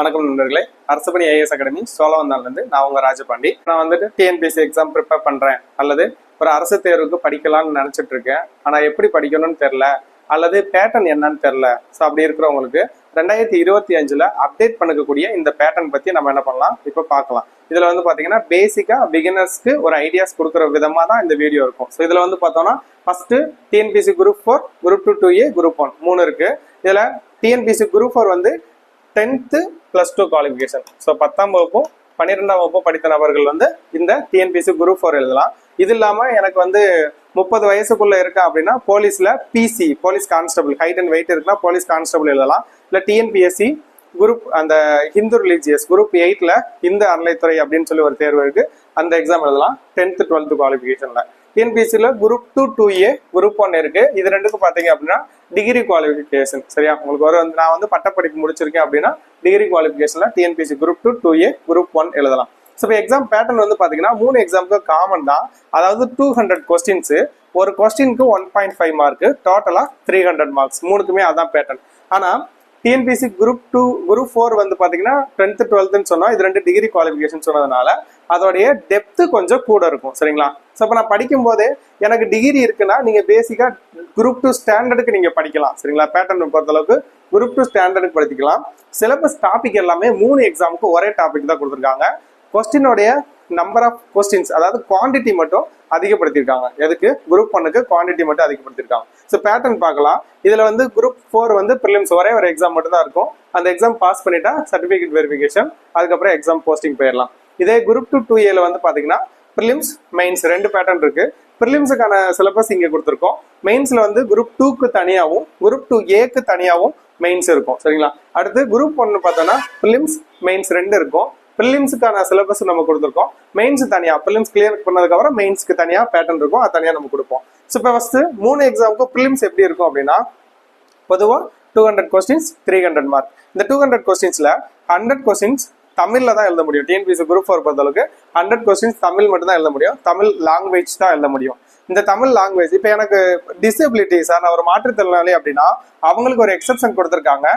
வணக்கம் நண்பர்களே. அரசபணி IAS academy சோழவந்தான்லேருந்து நான் உங்க ராஜபாண்டி. நான் வந்துட்டு டிஎன்பிஎஸ்சி எக்ஸாம் ப்ரிப்பேர் பண்றேன். அல்லது ஒரு அரசு தேர்வுக்கு படிக்கலாம்னு நினைச்சிட்டு இருக்கேன் ஆனா எப்படி படிக்கணும்னு தெரில அல்லது பேட்டர்ன் என்னன்னு தெரில ஸோ அப்படி இருக்கிறவங்களுக்கு ரெண்டாயிரத்தி இருபத்தி அஞ்சுல அப்டேட் பண்ணக்கூடிய இந்த பேட்டர்ன் பத்தி நம்ம என்ன பண்ணலாம்? இப்போ பார்க்கலாம். இதுல வந்து பாத்தீங்கன்னா பேசிக்கா பிகினர்ஸ்க்கு ஒரு ஐடியாஸ் கொடுக்குற விதமா தான் இந்த வீடியோ இருக்கும். ஸோ இதுல வந்து பார்த்தோம்னா first TNPSC group four group two two A group one மூணு இருக்கு. இதுல டிஎன்பிசி குரூப் ஃபோர் வந்து tenth plus two qualification so பத்தாம் வகுப்பும் பன்னிரெண்டாம் வகுப்பும் படித்த நபர்கள் வந்து இந்த டிஎன்பிசி குரூப் ஃபோர் எழுதலாம். இது இல்லாமல் எனக்கு வந்து முப்பது வயசுக்குள்ள இருக்கா அப்படின்னா போலீஸ்ல PC police constable height and weight இருக்குன்னா போலீஸ் கான்ஸ்டபிள் எழுதலாம். இல்லை டிஎன்பிஎஸ்சி குரூப் அந்த ஹிந்து ரிலீஜியஸ் குரூப் எயிட்ல இந்த அறநிலைத்துறை அப்படின்னு சொல்லி ஒரு தேர்வு இருக்கு. அந்த எக்ஸாம் எழுதலாம். டென்த்து டுவெல்த்து குவாலிஃபிகேஷன்ல டிஎன்பிஎஸ்சியில் group two two A group one இருக்கு. இது ரெண்டுக்கும் பார்த்தீங்க அப்படின்னா டிகிரி குவாலிஃபிகேஷன் சரியா? உங்களுக்கு ஒரு வந்து நான் வந்து பட்டப்படிப்பு முடிச்சிருக்கேன் அப்படின்னா degree குவாலிஃபிகேஷன்ல TNPSC group two two A group one எழுதலாம். ஸோ இப்போ எக்ஸாம் பேட்டர்ன் வந்து பார்த்தீங்கன்னா மூணு எக்ஸாமுக்கு காமன் தான். அதாவது டூ ஹண்ட்ரட் கொஸ்டின்ஸு ஒரு கொஸ்டினுக்கு ஒன் பாயிண்ட் ஃபைவ் மார்க்கு டோட்டலாக த்ரீ ஹண்ட்ரட் மார்க்ஸ் மூணுக்குமே அதான் பேட்டர்ன் ஆனால் TNPSC group two group four வந்து பார்த்தீங்கன்னா டென்த்து டுவெல்த்துன்னு சொன்னால் இது ரெண்டு டிகிரி குவாலிஃபிகேஷன் சொன்னதுனால அதோடைய டெப்த்து கொஞ்சம் கூட இருக்கும். சரிங்களா? ஸோ இப்போ நான் படிக்கும் போதே எனக்கு டிகிரி இருக்குன்னா நீங்கள் பேசிக்காக குரூப் டூ ஸ்டாண்டர்டுக்கு நீங்கள் படிக்கலாம். சரிங்களா? பேட்டர்ன் பொறுத்தளவுக்கு குரூப் டூ ஸ்டாண்டர்டுக்கு படிக்கலாம் சிலபஸ் டாபிக் எல்லாமே மூணு எக்ஸாமுக்கு ஒரே டாபிக் தான் கொடுத்துருக்காங்க. கொஸ்டினோடைய நம்பர் ஆஃப் கொஸ்டின்ஸ் அதாவது குவான்டிட்டி மட்டும் அதிகப்படுத்தியிருக்காங்க. எதுக்கு? குரூப் ஒன்னுக்கு குவான்டிட்டி மட்டும் அதிகப்படுத்தியிருக்காங்க. ஸோ பேட்டர்ன் பார்க்கலாம். இதில் வந்து குரூப் ஃபோர் வந்து ப்ரிலிம்ஸ் ஒரே ஒரு எக்ஸாம் மட்டும் தான் இருக்கும். அந்த எக்ஸாம் பாஸ் பண்ணிட்டா சர்டிஃபிகேட் வெரிஃபிகேஷன் அதுக்கப்புறம் எக்ஸாம் போஸ்டிங் போயிடலாம். இதே குரூப் டூ டூ ஏல வந்து பாத்தீங்கன்னா ப்ரிலிம்ஸ் மெயின்ஸ் ரெண்டு பேட்டர்ன் இருக்கு. ப்ரிலிம்ஸுக்கான சிலபஸ் இங்க கொடுத்துருக்கோம். மெயின்ஸ்ல வந்து குரூப் டூக்கு தனியாகவும் குரூப் டூ ஏக்கு தனியாகவும் மெயின்ஸ் இருக்கும். சரிங்களா? அடுத்து குரூப் ஒன்னு பார்த்தோம்னா ப்ரிலிம்ஸ் மெயின்ஸ் ரெண்டு இருக்கும். ப்ரிலிம்ஸுக்கான சிலபஸ் நம்ம கொடுத்துருக்கோம். மெயின்ஸ் தனியா ப்ரிலிம்ஸ் கிளியர் பண்ணதுக்கு அப்புறம் மெயின்ஸ்க்கு தனியா பேட்டர்ன் இருக்கும். அது தனியா நம்ம கொடுப்போம். ஸோ இப்போ ஃபஸ்ட்டு மூணு எக்ஸாமுக்கு ப்ரிலிம்ஸ் எப்படி இருக்கும் அப்படின்னா பொதுவாக two hundred questions three hundred mark இந்த டூ ஹண்ட்ரட் கொஸ்டின்ஸில் ஹண்ட்ரட் கொஸ்டின்ஸ் தமிழ்ல தான் எழுத முடியும். டிஎன்பிசி குரூப் ஃபோர் பொறுத்தளவுக்கு ஹண்ட்ரட் கொஸ்டின்ஸ் தமிழ் மட்டும் தான் எழுத முடியும். தமிழ் லாங்குவேஜ் தான் எழுத முடியும். இந்த தமிழ் லாங்குவேஜ் இப்போ எனக்கு டிசபிலிட்டி சார் நான் ஒரு மாற்றுத்திறனாளி அப்படின்னா அவங்களுக்கு ஒரு எக்ஸப்ஷன் கொடுத்துருக்காங்க.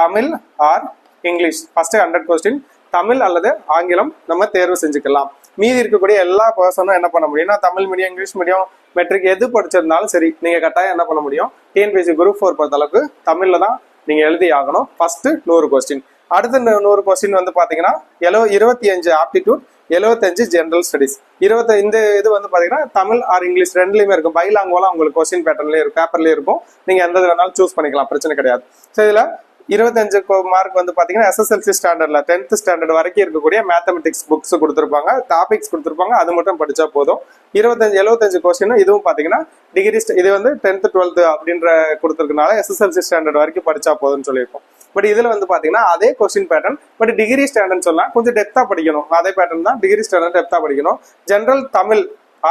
Tamil or English. First hundred question Tamil அல்லது ஆங்கிலம் நம்ம தேர்வு செஞ்சுக்கலாம். மீதி இருக்கக்கூடிய எல்லா பர்சனும் என்ன பண்ண முடியும்னா Tamil medium English medium matric எது படிச்சிருந்தாலும் சரி நீங்கள் கட்டாயம் என்ன பண்ண முடியும்? டிஎன்பிஎஸ்சி குரூப் ஃபோர் பொறுத்தளவுக்கு தமிழில் தான் நீங்கள் எழுதி ஆகணும். ஃபர்ஸ்ட் நூறு கொஸ்டின் அடுத்த நூறு கொஸ்டின் வந்து பார்த்தீங்கன்னா எழுவ இருபத்தி அஞ்சு ஆப்டிடியூட் எழுபத்தஞ்சு ஜென்ரல் ஸ்டடிஸ் இருபத்தி இந்த இது வந்து பார்த்தீங்கன்னா தமிழ் ஆர் இங்கிலீஷ் ரெண்டுலையுமே இருக்கும். பைலாங்குவலா உங்களுக்கு கொஸ்டின் பேட்டர்லேயே இருக்கும் பேப்பர்லேயே இருக்கும். நீங்கள் எந்த வேணாலும் சூஸ் பண்ணிக்கலாம். பிரச்சனை கிடையாது. ஸோ இதில் இருபத்தஞ்சு மார்க் வந்து பார்த்தீங்கன்னா எஸ்எஸ்எல்சி ஸ்டாண்டர்டில் டென்த் ஸ்டாண்டர்ட் வரைக்கும் இருக்கக்கூடிய மேத்தமெட்டிக்ஸ் புக்ஸ் கொடுத்துருப்பாங்க. டாபிக்ஸ் கொடுத்துருப்பாங்க. அது மட்டும் படித்தா போதும். இருபத்தஞ்சு எழுபத்தஞ்சு கொஸ்டின் இதுவும் பார்த்தீங்கன்னா டிகிரி இது வந்து டென்த்து டுவெல்த்து அப்படின்ற கொடுத்துருக்கனால எஸ்எஸ்எல்சி ஸ்டாண்டர்ட் வரைக்கும் படித்தா போதும்னு சொல்லியிருக்கோம். பட் இதில் வந்து பார்த்தீங்கன்னா அதே question pattern but degree standard சொல்லலாம். கொஞ்சம் டெப்த்தாக படிக்கணும். அதே பேட்டர்ன் தான் டிகிரி ஸ்டாண்டர்ட் டெப்த்தாக படிக்கணும். General Tamil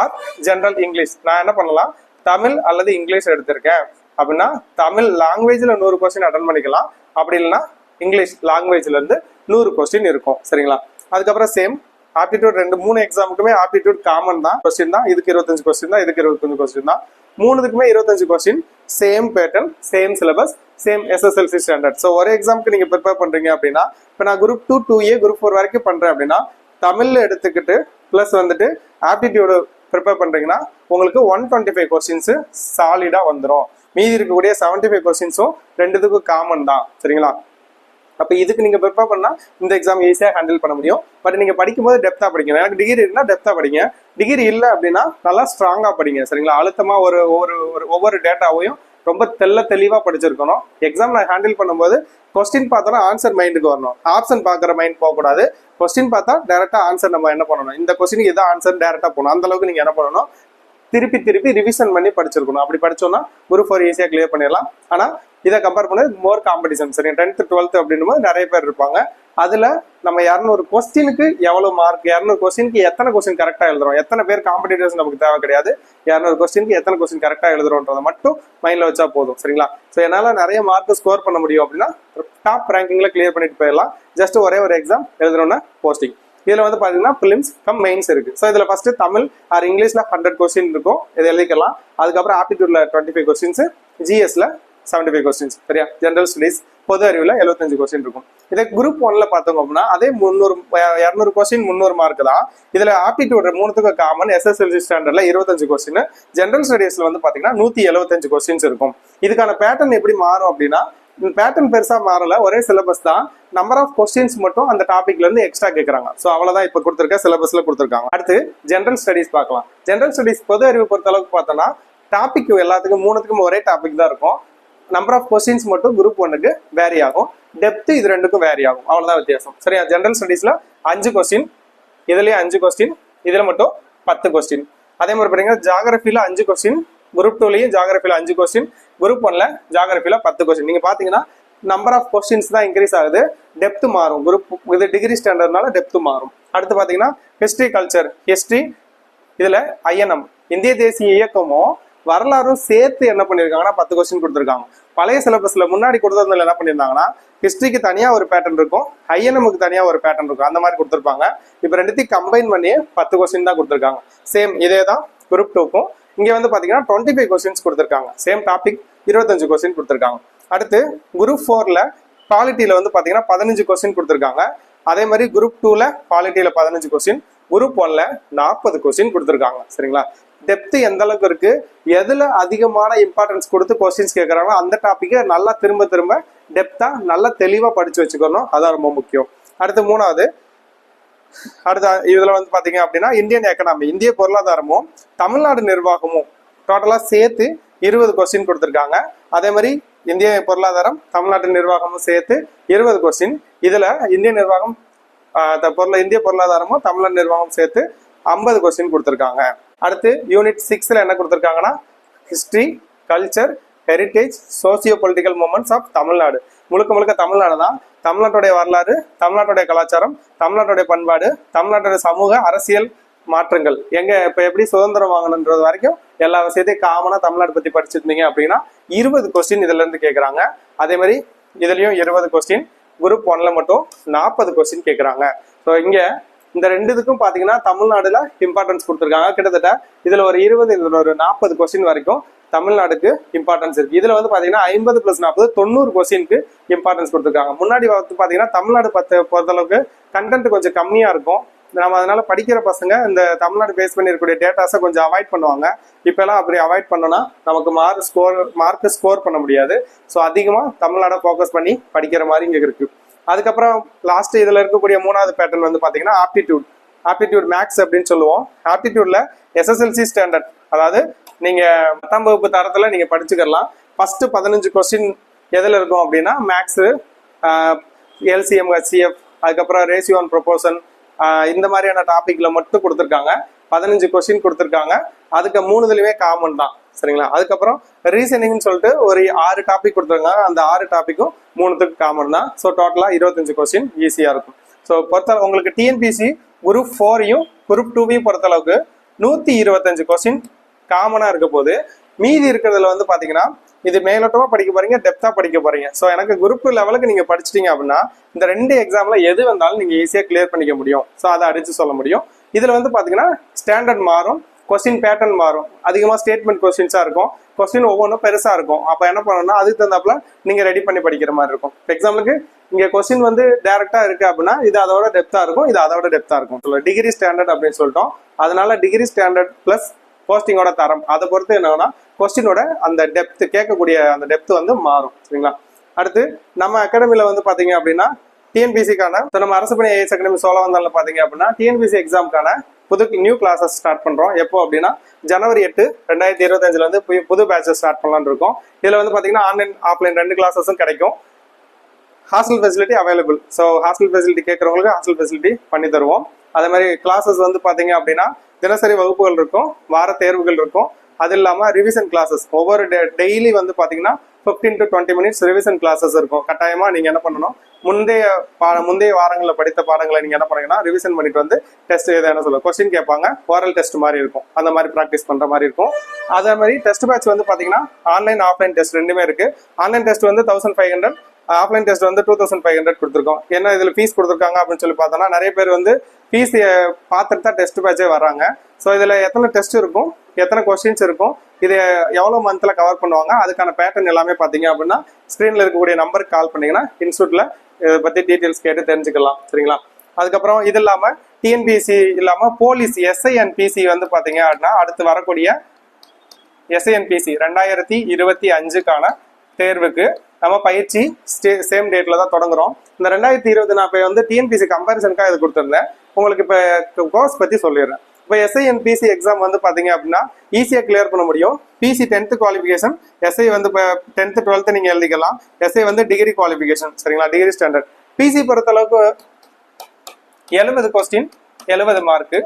or general English நான் என்ன பண்ணலாம்? தமிழ் அல்லது இங்கிலீஷ் எடுத்திருக்கேன். அப்படின்னா தமிழ் லாங்குவேஜில் நூறு கொஸ்டின் அட்டன் பண்ணிக்கலாம். அப்படி இல்லைன்னா இங்கிலீஷ் லாங்குவேஜ்லேருந்து நூறு கொஸ்டின் இருக்கும். சரிங்களா? அதுக்கப்புறம் சேம் ஆப்டிடியூட் ரெண்டு மூணு எக்ஸாமுக்குமே ஆப்டிடியூட் காமன் தான். கொஸ்டின் தான். இதுக்கு இருபத்தஞ்சு கொஸ்டின் தான். இதுக்கு இருபத்தஞ்சு கொஸ்டின் தான். மூணுத்துக்குமே இருபத்தஞ்சு question same pattern same syllabus same SSLC standard so ஒரு எக்ஸாமுக்கு நீங்கள் ப்ரிப்பேர் பண்ணுறீங்க அப்படின்னா இப்போ நான் group two two A group four வரைக்கும் பண்ணுறேன் அப்படின்னா தமிழில் எடுத்துக்கிட்டு ப்ளஸ் வந்துட்டு ஆப்டிடியூடு ப்ரிப்பேர் பண்ணுறீங்கன்னா உங்களுக்கு ஒன் டுவெண்ட்டி ஃபைவ் கொஸ்டின்ஸு சாலிடாக வந்துடும் மீதி இருக்கக்கூடிய செவன்ட்டி ஃபைவ் கொஸ்டின்ஸும் ரெண்டுத்துக்கும் காமன் தான். சரிங்களா? அப்போ இதுக்கு நீங்கள் ப்ரிப்பேர் பண்ணால் இந்த எக்ஸாம் ஈஸியாக ஹேண்டில் பண்ண முடியும். பட் நீங்கள் படிக்கும்போது டெப்தா படிக்கணும் எனக்கு டிகிரி இருந்தால் டெப்தா படிங்க. டிகிரி இல்லை அப்படின்னா நல்லா ஸ்ட்ராங்காக படிங்க. சரிங்களா? அழுத்தமாக ஒரு ஒரு ஒரு- ஒவ்வொரு டேட்டாவையும் ரொம்ப தெள்ள தெளிவாக படிச்சிருக்கணும். எக்ஸாம் நான் ஹேண்டில் பண்ணும்போது கொஸ்டின் பார்த்தோன்னா ஆன்சர் மைண்டுக்கு வரணும். ஆப்ஷன் பார்க்குற மைண்ட் போகக்கூடாது. கொஸ்டின் பார்த்தா டேரெக்டாக ஆன்சர் நம்ம என்ன பண்ணணும்? இந்த கொஸ்டினுக்கு இதான் ஆன்சர் டேரெக்டாக போகணும். அந்த அளவுக்கு என்ன பண்ணணும்? திருப்பி திருப்பி ரிவிஷன் பண்ணி படிச்சிருக்கணும். அப்படி படிச்சோம்னா குரூப் ஃபோர் ஈஸியாக கிளியர் பண்ணிடலாம். ஆனால் இதை கம்பேர் பண்ணது மோர் காம்படிஷன் சரி டென்த்து டுவெல்த்து அப்படின்னும் போது நிறைய பேர் இருப்பாங்க. அதில் நம்ம இரநூறு கொஸ்டினுக்கு எவ்வளோ மார்க் இரநூறு கொஸ்டினுக்கு எத்தனை கொஸ்டின் கரெக்டாக எழுதுறோம்? எத்தனை பேர் காம்படிட்டர்ஸ் நமக்கு தேவை கிடையாது. இரநூறு கொஸ்டினுக்கு எத்தனை கொஸ்டின் கரெக்டாக எழுதுறோன்றதை மட்டும் மைண்டில் வச்சா போதும். சரிங்களா? ஸோ என்னால் நிறைய மார்க் ஸ்கோர் பண்ண முடியும் அப்படின்னா டாப் ரேங்கிங்கில் கிளியர் பண்ணிட்டு போயிடலாம். ஜஸ்ட் ஒரே ஒரு எக்ஸாம் எழுதணும்னா போஸ்டிங் இதில் வந்து பார்த்தீங்கன்னா பிலிம்ஸ் கம் மெயின்ஸ் இருக்கு. ஸோ இதில் ஃபர்ஸ்ட் தமிழ் ஆர் இங்கிலீஷ்ல ஹண்ட்ரட் கொஸ்டின் இருக்கும். இது எழுதிக்கலாம். அதுக்கப்புறம் ஆப்டிடியூட்ல டுவெண்ட்டி ஃபைவ் கொஸ்டின்ஸ் ஜிஎஸ்ல செவன்டி ஃபைவ் கொஸ்டின்ஸ் சரியா? ஜென்ரல் ஸ்டடீஸ் பொது அறிவில் எழுபத்தஞ்சு கொஸ்டின் இருக்கும். இதே குரூப் ஒன்ல பார்த்தோம் அப்படின்னா அதே முந்நூறு இரநூறு கொஸ்டின் முந்நூறு மார்க் தான். இதுல ஆப்டிடியூட் மூணுத்துக்கு காமன் எஸ்எஸ்எல்சி ஸ்டாண்டர்ட்ல இருபத்தஞ்சு கொஸ்டின் ஜென்ரல் ஸ்டடீஸ்ல வந்து பாத்தீங்கன்னா நூத்தி எழுபத்தஞ்சு கொஸ்டின்ஸ் இருக்கும். இதுக்கான பேட்டர்ன் எப்படி மாறும் அப்படின்னா பேட்டர்ன் பெருசாக மாறல. ஒரே சிலபஸ் தான். நம்பர் ஆஃப் கொஸ்டின்ஸ் மட்டும் அந்த டாபிக்ல எக்ஸ்ட்ரா கேட்குறாங்க ஸோ அவ்வளோதான் இப்போ கொடுத்துருக்க சிலபஸில் கொடுத்துருக்காங்க. அடுத்து ஜென்ரல் ஸ்டடீஸ் பார்க்கலாம். ஜென்ரல் ஸ்டடீஸ் பொது அறிவு பொறுத்த அளவுக்கு டாபிக் எல்லாத்துக்கும் மூணுத்துக்கும் ஒரே டாபிக் தான் இருக்கும். நம்பர் ஆஃப் கொஸ்டின்ஸ் மட்டும் குரூப் ஒன்றுக்கு வேரி ஆகும். டெப்த் இது ரெண்டுக்கும் வேரி ஆகும். அவ்வளோதான் வித்தியாசம். சரியா? ஜென்ரல் ஸ்டடீஸில் அஞ்சு கொஸ்டின் இதுலேயே அஞ்சு கொஸ்டின் இதில் மட்டும் பத்து கொஸ்டின் அதே மாதிரி பார்த்தீங்கன்னா ஜாகிரஃபியில் அஞ்சு கொஸ்டின் குரூப் டூலையும் ஜாகிரபியில் அஞ்சு கொஸ்டின் குரூப் ஒன்ல ஜாகிரபியில் பத்து கொஸ்டின் நீங்கள் பார்த்தீங்கன்னா நம்பர் ஆஃப் கொஸ்டின்ஸ் தான் இன்க்ரீஸ் ஆகுது. டெப்த் மாறும். குரூப் இது டிகிரி ஸ்டாண்டர்ட்னால டெப்த் மாறும். அடுத்து பார்த்தீங்கன்னா ஹிஸ்ட்ரி கல்ச்சர் ஹிஸ்ட்ரி இதில் ஐஎன்எம் இந்திய தேசிய இயக்கமும் வரலாறும் சேர்த்து என்ன பண்ணியிருக்காங்கன்னா பத்து கொஸ்டின் கொடுத்துருக்காங்க. பழைய சிலபஸில் முன்னாடி கொடுத்ததுல என்ன பண்ணியிருந்தாங்கன்னா ஹிஸ்ட்ரிக்கு தனியாக ஒரு பேட்டர்ன் இருக்கும். ஐஎன்எம்க்கு தனியாக ஒரு பேட்டர்ன் இருக்கும். அந்த மாதிரி கொடுத்துருப்பாங்க. இப்போ ரெண்டுத்தையும் கம்பைன் பண்ணி பத்து கொஸ்டின் தான் கொடுத்துருக்காங்க. சேம் இதே தான் குரூப் டூக்கும் இங்கே வந்து பார்த்தீங்கன்னா டுவெண்ட்டி ஃபைவ் கொஸ்டின்ஸ் கொடுத்துருக்காங்க. சேம் டாபிக் இருபத்தஞ்சு கொஸ்டின் கொடுத்துருக்காங்க. அடுத்து குரூப் ஃபோரில் குவாலிட்டியில் வந்து பார்த்தீங்கன்னா பதினஞ்சு கொஸ்டின் கொடுத்துருக்காங்க. அதே மாதிரி குரூப் டூவில் குவாலிட்டியில் பதினஞ்சு கொஸ்டின் குரூப் ஒன்ல நாற்பது கொஸ்டின் கொடுத்துருக்காங்க. சரிங்களா? டெப்த் எந்த அளவுக்கு இருக்கு? எதுல அதிகமான இம்பார்ட்டன்ஸ் கொடுத்து கொஸ்டின்ஸ் கேட்கறாங்களோ அந்த டாப்பிக்கை நல்லா திரும்ப திரும்ப டெப்தா நல்லா தெளிவா படிச்சு வச்சுக்கணும். அதான் ரொம்ப முக்கியம். அடுத்து மூணாவது அடுத்த இதுல வந்து பாத்தீங்க அப்படின்னா இந்தியன் எக்கனாமி இந்திய பொருளாதாரமும் தமிழ்நாடு நிர்வாகமும் டோட்டலா சேர்த்து இருபது கொஸ்டின் கொடுத்துருக்காங்க. அதே மாதிரி இந்திய பொருளாதாரம் தமிழ்நாட்டு நிர்வாகமும் சேர்த்து இருபது கொஸ்டின் இதுல இந்திய நிர்வாகம் ஆஹ், இந்திய பொருளாதாரமும் தமிழ்நாடு நிர்வாகம் சேர்த்து ஐம்பது கொஸ்டின் கொடுத்துருக்காங்க. அடுத்து யூனிட் சிக்ஸ்ல என்ன கொடுத்துருக்காங்கன்னா history culture heritage socio political movements of Tamil Nadu முழுக்க முழுக்க தமிழ்நாடு தான் தமிழ்நாட்டுடைய வரலாறு தமிழ்நாட்டுடைய கலாச்சாரம் தமிழ்நாட்டுடைய பண்பாடு தமிழ்நாட்டுடைய சமூக அரசியல் மாற்றங்கள். எங்க இப்ப எப்படி சுதந்திரம் வாங்கணுன்றது வரைக்கும் எல்லா விஷயத்தையும் காமனா தமிழ்நாடு பத்தி படிச்சிருந்தீங்க அப்படின்னா இருபது கொஸ்டின் இதுல இருந்து கேட்கறாங்க அதே மாதிரி இதுலயும் இருபது கொஸ்டின் குரூப் ஒன்ல மட்டும் நாற்பது கொஸ்டின் கேட்கறாங்க ஸோ இங்க இந்த ரெண்டு இதுக்கும் பாத்தீங்கன்னா தமிழ்நாடுல இம்பார்ட்டன்ஸ் கொடுத்துருக்காங்க. கிட்டத்தட்ட இதுல ஒரு இருபது இதுல ஒரு நாற்பது கொஸ்டின் வரைக்கும் தமிழ்நாடுக்கு இம்பார்ட்டன்ஸ் இருக்கு. இதுல வந்து பாத்தீங்கன்னா ஐம்பது பிளஸ் நாற்பது தொண்ணூறு கொஸ்டினுக்கு இம்பார்ட்டன்ஸ் கொடுத்துருக்காங்க. முன்னாடி வந்து பாத்தீங்கன்னா தமிழ்நாடு பத்த பொறுத்தளவுக்கு கண்டென்ட் கொஞ்சம் கம்மியா இருக்கும். நம்ம அதனால படிக்கிற பசங்க இந்த தமிழ்நாடு பேஸ் பண்ணி இருக்கக்கூடிய டேட்டாஸை கொஞ்சம் அவாய்ட் பண்ணுவாங்க. இப்ப எல்லாம் அப்படி அவாய்ட் பண்ணோம்னா நமக்கு மார்க் ஸ்கோர் மார்க் ஸ்கோர் பண்ண முடியாது. ஸோ அதிகமா தமிழ்நாடை ஃபோக்கஸ் பண்ணி படிக்கிற மாதிரி இங்க இருக்கு. அதுக்கப்புறம் லாஸ்ட் இதுல இருக்கக்கூடிய மூணாவது பேட்டர்ன் வந்து பாத்தீங்கன்னா ஆப்டிடியூட் ஆப்டிடியூட் மேக்ஸ் அப்படின்னு சொல்லுவோம். ஆப்டிடியூட்ல எஸ்எஸ்எல்சி ஸ்டாண்டர்ட் அதாவது நீங்க பத்தாம் வகுப்பு தரத்துல நீங்க படிச்சுக்கலாம். ஃபர்ஸ்ட் பதினஞ்சு கொஸ்டின் எதில் இருக்கும் அப்படின்னா மேக்ஸு எல்சிஎம் ஹெச்சிஎஃப் அதுக்கப்புறம் ரேசியோ அண்ட் ப்ரொபோசன் இந்த மாதிரியான டாப்பிக்கில் மட்டும் கொடுத்துருக்காங்க. பதினஞ்சு கொஸ்டின் கொடுத்துருக்காங்க. அதுக்கு மூணுதுலையுமே காமன் தான். சரிங்களா? அதுக்கப்புறம் ரீசனிங்னு சொல்லிட்டு ஒரு ஆறு டாபிக் கொடுத்துருக்காங்க. அந்த ஆறு டாபிக்கும் மூணுத்துக்கு காமன் தான். ஸோ டோட்டலா இருபத்தஞ்சு கொஸ்டின் ஈஸியாக இருக்கும். ஸோ பொறுத்த உங்களுக்கு டிஎன்பிசி குரூப் ஃபோரையும் குரூப் டூவையும் பொறுத்தளவுக்கு நூற்றி இருபத்தஞ்சு கொஸ்டின் காமனாக இருக்க போது மீதி இருக்கிறதுல வந்து பார்த்தீங்கன்னா இது மேலோட்டமாக படிக்க போறீங்க டெப்த்தாக படிக்க போறீங்க. ஸோ எனக்கு குரூப் லெவலுக்கு நீங்கள் படிச்சிட்டீங்க அப்படின்னா இந்த ரெண்டு எக்ஸாமில் எது வந்தாலும் நீங்கள் ஈஸியாக கிளியர் பண்ணிக்க முடியும். ஸோ அதை அடித்து சொல்ல முடியும். இதில் வந்து பார்த்தீங்கன்னா ஸ்டாண்டர்ட் மாறும் கொஸ்டின் பேட்டர்ன் மாறும். அதிகமாக ஸ்டேட்மெண்ட் கொஸ்டின்ஸாக இருக்கும். கொஸ்டின் ஒவ்வொன்றும் பெருசாக இருக்கும். அப்போ என்ன பண்ணணும்னா அதுக்கு தகுந்தாப்புல நீங்கள் ரெடி பண்ணி படிக்கிற மாதிரி இருக்கும். எக்ஸாம்பிளுக்கு இங்கே கொஸ்டின் வந்து டேரெக்டாக இருக்குது அப்படின்னா இது அதோட டெப்த்தாக இருக்கும் இது அதோட டெப்த்தாக இருக்கும். டிகிரி ஸ்டாண்டர்ட் அப்படின்னு சொல்லிட்டோம். அதனால டிகிரி ஸ்டாண்டர்ட் ப்ளஸ் போஸ்டிங்கோட தரம். அதை பொறுத்து என்னன்னா கொஸ்டினோட அந்த டெப்த் கேட்கக்கூடிய அந்த டெப்த் வந்து மாறும் சரிங்களா? அடுத்து நம்ம அகாடமியில் வந்து பாத்தீங்க அப்படின்னா டிஎன்பிசிக்கான நம்ம அரசு பணி ஐஎஸ் அகாடமி வந்தாலும் பாத்தீங்க அப்படின்னா டிஎன்பிசி எக்ஸாம்க்கான புது நியூ கிளாஸஸ் ஸ்டார்ட் பண்றோம். எப்போ அப்படின்னா ஜனவரி எட்டு ரெண்டாயிரத்தி இருபத்தஞ்சுல வந்து புது- புது பேட்சஸ் ஸ்டார்ட் பண்ணலான்னு இருக்கோம். இதுல வந்து பாத்தீங்கன்னா ஆன்லைன் ஆஃப்லைன் ரெண்டு கிளாஸஸும் கிடைக்கும். Hostel facility available so hostel facility கேட்குறவங்களுக்கு ஹாஸ்டல் ஃபெசிலிட்டி பண்ணி தருவோம். அதே மாதிரி கிளாஸஸ் வந்து பார்த்தீங்க அப்படின்னா தினசரி வகுப்புகள் இருக்கும் வார தேர்வுகள் இருக்கும். அது இல்லாமல் ரிவிஷன் கிளாஸஸ் ஒவ்வொரு டெய்லி வந்து பார்த்தீங்கன்னா fifteen to twenty minutes revision classes இருக்கும். கட்டாயமாக நீங்கள் என்ன பண்ணணும்? முந்தைய பா முந்தைய வாரங்களில் படித்த பாடங்களை நீங்கள் என்ன பண்ணீங்கன்னா ரிவிஷன் பண்ணிட்டு வந்து டெஸ்ட் எதை என்ன சொல்லுவோம் கொஸ்டின் கேட்பாங்க. ஓரல் டெஸ்ட் மாதிரி இருக்கும். அந்த மாதிரி ப்ராக்டிஸ் பண்ணுற மாதிரி இருக்கும். அதே மாதிரி டெஸ்ட் பேட்ச் வந்து பார்த்தீங்கன்னா ஆன்லைன் ஆஃப்லைன் டெஸ்ட் ரெண்டுமே இருக்குது ஆன்லைன் டெஸ்ட் வந்து thousand five hundred offline test வந்து டூ தௌசண்ட் ஃபைவ் ஹண்ட்ரட் கொடுத்துருக்கோம். என்ன இதில் ஃபீஸ் கொடுத்துருக்காங்க அப்படின்னு சொல்லி பார்த்தோம்னா நிறைய பேர் வந்து பிசி பார்த்துட்டு தான் டெஸ்ட் பேட்சே வர்றாங்க. ஸோ இதில் எத்தனை டெஸ்ட் இருக்கும்? எத்தனை கொஸ்டின்ஸ் இருக்கும்? இது எவ்வளோ மந்த்தில் கவர் பண்ணுவாங்க? அதுக்கான பேட்டர்ன் எல்லாமே பார்த்தீங்க அப்படின்னா ஸ்க்ரீனில் இருக்கக்கூடிய நம்பருக்கு கால் பண்ணிங்கன்னா இன்ஸ்டியூட்டில் இதை பற்றி டீட்டெயில்ஸ் கேட்டு தெரிஞ்சுக்கலாம். சரிங்களா? அதுக்கப்புறம் இது இல்லாமல் டிஎன்பிசி இல்லாமல் போலீஸ் எஸ்ஐ அண்ட் பிசி வந்து பார்த்தீங்க அப்படின்னா அடுத்து வரக்கூடிய எஸ்ஐஎன்பிசி ரெண்டாயிரத்தி இருபத்தி அஞ்சுக்கான தேர்வுக்கு நம்ம பயிற்சி ஸ்டே சேம் டேட்ல தான் தொடங்குறோம். இந்த ரெண்டாயிரத்தி இருபது நான் இப்போ வந்து டிஎன்பிசி கம்பாரிசனுக்காக இது கொடுத்துருந்தேன். உங்களுக்கு இப்போ கோர்ஸ் பற்றி சொல்லிடுறேன். இப்போ எஸ்ஐஎன்பிசி எக்ஸாம் வந்து பார்த்தீங்க அப்படின்னா ஈஸியாக கிளியர் பண்ண முடியும். பிசி டென்த்து குவாலிஃபிகேஷன் எஸ்ஐ வந்து இப்போ டென்த்து டுவெல்த்து நீங்கள் எழுதிக்கலாம். எஸ்ஐ வந்து டிகிரி குவாலிஃபிகேஷன் சரிங்களா? டிகிரி ஸ்டாண்டர்ட் பிசி பொறுத்தளவுக்கு எழுபது கொஸ்டின் எழுபது மார்க்கு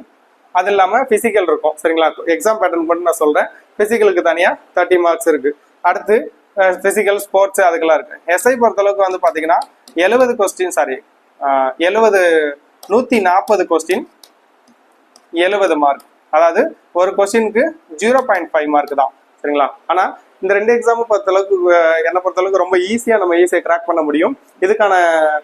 அது இல்லாமல் ஃபிசிக்கல் இருக்கும் சரிங்களா? எக்ஸாம் பேட்டர்ன் மட்டும் நான் சொல்கிறேன் ஃபிசிக்கலுக்கு தனியாக தேர்ட்டி மார்க்ஸ் இருக்குது அடுத்து ஃபிசிக்கல் ஸ்போர்ட்ஸ் அதுக்கெல்லாம் இருக்கு. எஸ்ஐ பொறுத்தளவுக்கு வந்து பார்த்தீங்கன்னா எழுபது கொஸ்டின் சாரி எழுபது நூற்றி நாற்பது கொஸ்டின் எழுபது மார்க் அதாவது ஒரு கொஸ்டினுக்கு ஜீரோ பாயிண்ட் ஃபைவ் மார்க் தான். சரிங்களா? ஆனால் இந்த ரெண்டு எக்ஸாமும் பொறுத்தளவுக்கு என்னை பொறுத்தளவுக்கு ரொம்ப ஈஸியாக நம்ம ஈஸியாக கிராக் பண்ண முடியும். இதுக்கான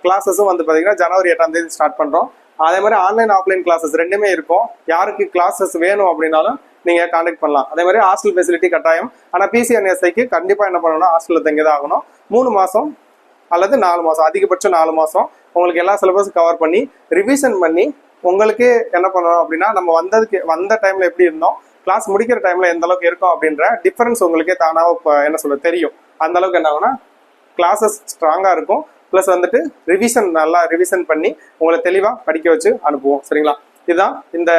கிளாஸஸும் வந்து பார்த்தீங்கன்னா ஜனவரி எட்டாம் தேதி ஸ்டார்ட் பண்ணுறோம் அதே மாதிரி ஆன்லைன் ஆஃப்லைன் கிளாஸஸ் ரெண்டுமே இருக்கும். யாருக்கு கிளாஸஸ் வேணும் அப்படின்னாலும் நீங்கள் காண்டாக்ட் பண்ணலாம். அதே மாதிரி ஹாஸ்டல் ஃபெசிலிட்டி கட்டாயம். ஆனால் பிசிஎன்எஸ்ஐக்கு கண்டிப்பாக என்ன பண்ணணும்னா ஹாஸ்டலில் தங்கி ஆகணும். மூணு மாதம் அல்லது நாலு மாதம் அதிகபட்சம் நாலு மாதம் உங்களுக்கு எல்லா சிலபஸும் கவர் பண்ணி ரிவிஷன் பண்ணி உங்களுக்கு என்ன பண்ணணும் அப்படின்னா நம்ம வந்ததுக்கு வந்த டைம்ல எப்படி இருந்தோம் கிளாஸ் முடிக்கிற டைம்ல எந்த அளவுக்கு இருக்கும் அப்படின்ற டிஃபரன்ஸ் உங்களுக்கே தானாக இப்போ என்ன சொல்ல தெரியும். அந்த அளவுக்கு என்ன ஆகும்னா கிளாஸஸ் ஸ்ட்ராங்காக இருக்கும். ப்ளஸ் வந்துட்டு ரிவிஷன் நல்லா ரிவிஷன் பண்ணி உங்களை தெளிவாக படிக்க வச்சு அனுப்புவோம். சரிங்களா? இதுதான் இந்த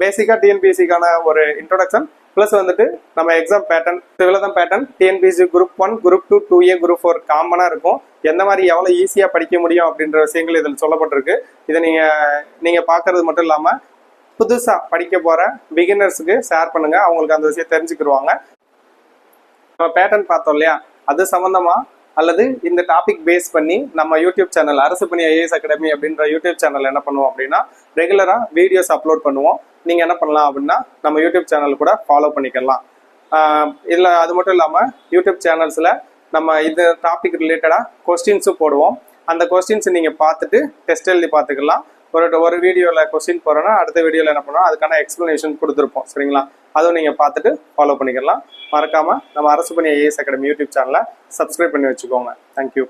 பேசிக்காக டிஎன்பிஎஸ்சிக்கான ஒரு இன்ட்ரோடக்ஷன் ப்ளஸ் வந்துட்டு நம்ம எக்ஸாம் பேட்டர்ன் இவ்வளோதான் pattern TNPSC group one group two two A group four காமனாக இருக்கும். எந்த மாதிரி எவ்வளோ ஈஸியாக படிக்க முடியும் அப்படின்ற விஷயங்கள் இதில் சொல்லப்பட்டிருக்கு. இதை நீங்கள் நீங்கள் பார்க்கறது மட்டும் இல்லாமல் புதுசாக படிக்க போகிற பிகினர்ஸுக்கு ஷேர் பண்ணுங்கள் அவங்களுக்கு அந்த விஷயம் தெரிஞ்சுக்கிடுவாங்க நம்ம பேட்டர்ன் பார்த்தோம் இல்லையா? அது சம்மந்தமாக அல்லது இந்த டாபிக் பேஸ் பண்ணி நம்ம YouTube channel Arasu Pani IAS academy அப்படின்ற யூடியூப் சேனல் என்ன பண்ணுவோம் அப்படின்னா ரெகுலராக வீடியோஸ் அப்லோட் பண்ணுவோம். நீங்கள் என்ன பண்ணலாம் அப்படின்னா நம்ம யூடியூப் சேனல் கூட ஃபாலோ பண்ணிக்கலாம். இதில் அது மட்டும் இல்லாமல் யூடியூப் சேனல்ஸில் நம்ம இது டாபிக் ரிலேட்டடாக கொஸ்டின்ஸும் போடுவோம். அந்த கொஸ்டின்ஸை நீங்கள் பார்த்துட்டு டெஸ்ட் எழுதி பார்த்துக்கலாம். ஒரு ஒரு வீடியோவில் கொஸ்டின் போகிறோன்னா அடுத்த வீடியோவில் என்ன பண்ணுவோம் அதுக்கான எக்ஸ்ப்ளனேஷன் கொடுத்துருப்போம். சரிங்களா? அதுவும் நீங்கள் பார்த்துட்டு ஃபாலோ பண்ணிக்கலாம். மறக்காமல் நம்ம Arasu Pani IAS academy YouTube சேனலை சப்ஸ்கிரைப் பண்ணி வச்சுக்கோங்க. Thank you